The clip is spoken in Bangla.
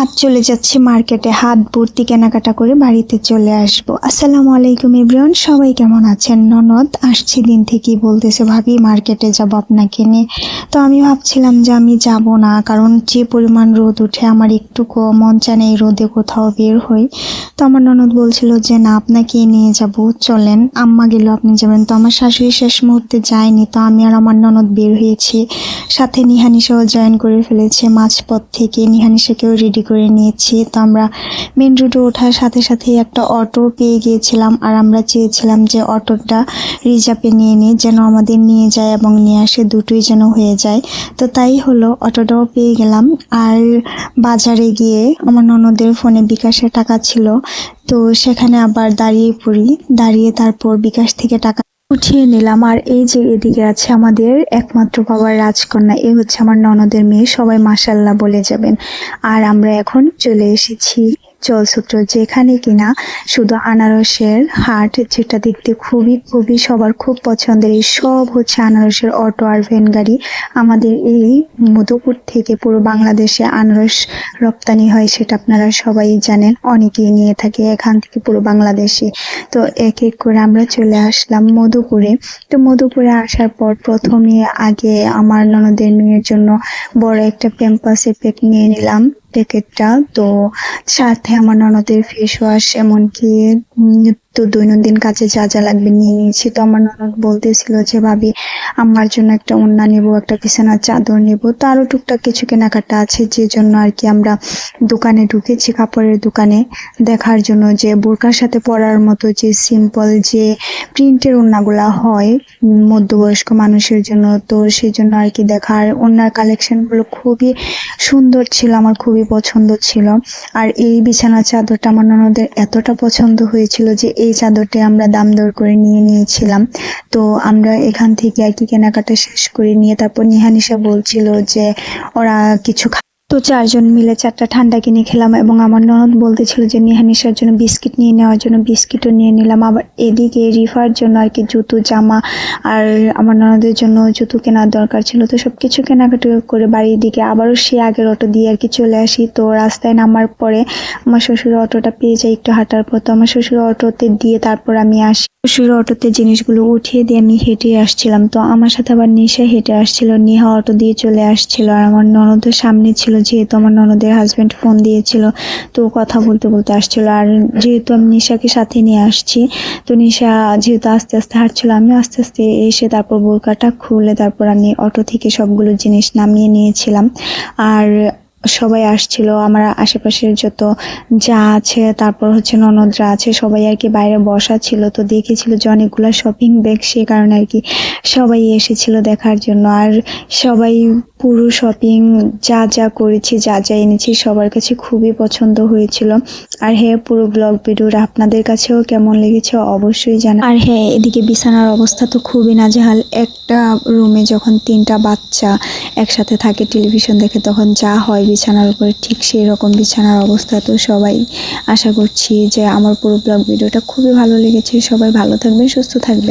আজ চলে যাচ্ছি মার্কেটে, হাত ভর্তি কেনাকাটা করে বাড়িতে চলে আসব। আসসালামু আলাইকুম এভরিওয়ান, সবাই কেমন আছেন? ননদ, আসছি দিন থেকেই বলতেছে, ভাবি, মার্কেটে যাব আপনাকে নিয়ে। তো আমি ভাবছিলাম যে আমি যাব না, কারণ যে পরিমাণ রোদ উঠে আমার একটু মন চায় এই রোদে কোথাও বের হই। তো আমার ননদ বলছিল যে, না, আপনাকে নিয়ে যাব, চলেন। আম্মা গেল, আপনি যাবেন? তো আমার শাশুড়ি শেষ মুহূর্তে যায়নি, তো আমি আর আমার ননদ বের হয়েছি। সাথে নিহানিসাও জয়েন করে ফেলেছে, মাঝপথ থেকে নিহানিসাকেও রেডি করে নিয়েছি। তো আমরা মেন রোডে ওঠার সাথে সাথে একটা অটো পেয়ে গিয়েছিলাম। আর আমরা চেয়েছিলাম যে অটোটা রিজার্ভে নিয়ে নিই, যেন আমাদের নিয়ে যায় এবং নিয়ে আসে, দুটোই যেন হয়ে যায়। তো তাই হলো অটোটাও পেয়ে গেলাম। আর বাজারে গিয়ে আমার ননদের ফোনে বিকাশের টাকা ছিল। তো সেখানে আবার দাঁড়িয়ে পড়ি। দাঁড়িয়ে তারপর বিকাশ থেকে টাকা উঠিয়ে নিলাম। আর এই যে এদিকে আছে আমাদের একমাত্র বাবার রাজকন্যা, এ হচ্ছে আমার ননদের মেয়ে। সবাই মাসাল্লাহ বলে যাবেন। আর আমরা এখন চলে এসেছি জলসূত্র যেখানে কিনা শুধু আনারসের হাট যেটা দেখতে খুবই খুবই সবার খুব পছন্দের, এই সব হচ্ছে আনারসের অটো আর ভ্যান গাড়ি। আমাদের এই মধুপুর থেকে পুরো বাংলাদেশে আনারস রপ্তানি হয় সেটা আপনারা সবাই জানেন, অনেকেই নিয়ে থাকে এখান থেকে পুরো বাংলাদেশে। তো এক এক করে আমরা চলে আসলাম মধুপুরে। তো মধুপুরে আসার পর প্রথমে আগে আমার ননদের মেয়ের জন্য বড় একটা প্যাম্পাসের প্যাক নিয়ে নিলাম। প্যাকেটটা তো সাথে আমার ননদের ফেস ওয়াশ এমনকি নিত্য দৈনন্দিন কাজে যা যা লাগবে নিয়ে নিয়েছি। তো আমার ননদ বলতেছিল যে, ভাবি, আমার জন্য একটা ওড়না নেব, একটা বিছানার চাদর নেব। তো আরও টুকটাক কিছু কেনাকাটা আছে, যে জন্য আর কি আমরা দোকানে ঢুকেছি কাপড়ের দোকানে দেখার জন্য। যে বোরকার সাথে পরার মতো যে সিম্পল যে প্রিন্টের ওড়নাগুলা হয় মধ্যবয়স্ক মানুষের জন্য, তো সেই জন্য আর কি দেখার ওড়নার কালেকশনগুলো খুবই সুন্দর ছিল, আমার খুবই পছন্দ ছিল। আর এই বিছানার চাদরটা আমার ননদের এতটা পছন্দ হয়েছিল যে এই চাদরটি আমরা দাম দর করে নিয়ে নিয়েছিলাম। তো আমরা এখান থেকে আর কি কেনাকাটা শেষ করে নিয়ে তারপর নিহানিশা বলছিল যে ওরা কিছু তো চারজন মিলে চারটা ঠান্ডা কিনে খেলাম এবং আমার ননদ বলতেছিল যে নিহানিশার জন্য বিস্কিট নিয়ে নেওয়ার জন্য বিস্কিটও নিয়ে নিলাম। আবার এদিকে রিফার জন্য আর কি জুতো, জামা আর আমার ননদের জন্য জুতো কেনার দরকার ছিল। তো সব কিছু কেনাকাটা করে বাড়ির দিকে আবারও সে আগের অটো দিয়ে আর কি চলে আসি। তো রাস্তায় নামার পরে আমার শ্বশুর অটোটা পেয়ে যাই একটু হাঁটার পর তো আমার শ্বশুর অটোতে দিয়ে তারপর আমি আসি। শ্বশুর অটোতে জিনিসগুলো উঠিয়ে দিয়ে আমি হেঁটে আসছিলাম। তো আমার সাথে আবার নিশা হেঁটে আসছিল। নিহা অটো দিয়ে চলে আসছিল। আর আমার ননদের সামনে ছিল যেহেতু আমার ননদের হাজব্যান্ড ফোন দিয়েছিল, তো কথা বলতে বলতে আসছিল। আর যেহেতু আমি নিশাকে সাথে নিয়ে আসছি, তো নিশা যেহেতু আস্তে আস্তে হাঁটছিল আমি আস্তে আস্তে এসে তারপর বোরকাটা খুলে তারপর আমি অটো থেকে সবগুলো জিনিস নামিয়ে নিয়েছিলাম। আর সবাই আসছিল, আমার আশেপাশের যত যা আছে, তারপর হচ্ছে ননদরা আছে, সবাই আর কি বাইরে বসা ছিল, তো দেখেছিল যে অনেকগুলো শপিং ব্যাগ সে কারণে আর কি সবাই এসেছিল দেখার জন্য। আর সবাই পুরো শপিং যা যা করেছি, যা যা এনেছি সবার কাছে খুবই পছন্দ হয়েছিল। আর হ্যাঁ পুরো ব্লগ ভিডিওটা আপনাদের কাছেও কেমন লেগেছে অবশ্যই জানা আর হ্যাঁ এদিকে বিছানার অবস্থা তো খুবই নাজেহাল। একটা রুমে যখন তিনটা বাচ্চা একসাথে থাকে টেলিভিশন দেখে, তখন যা হয় বিছানার উপরে, ঠিক সেই রকম বিছানার অবস্থা তো সবাই আশা করছি যে আমার পুরো ব্লগ ভিডিওটা খুবই ভালো লেগেছে। সবাই ভালো থাকবেন, সুস্থ থাকবেন।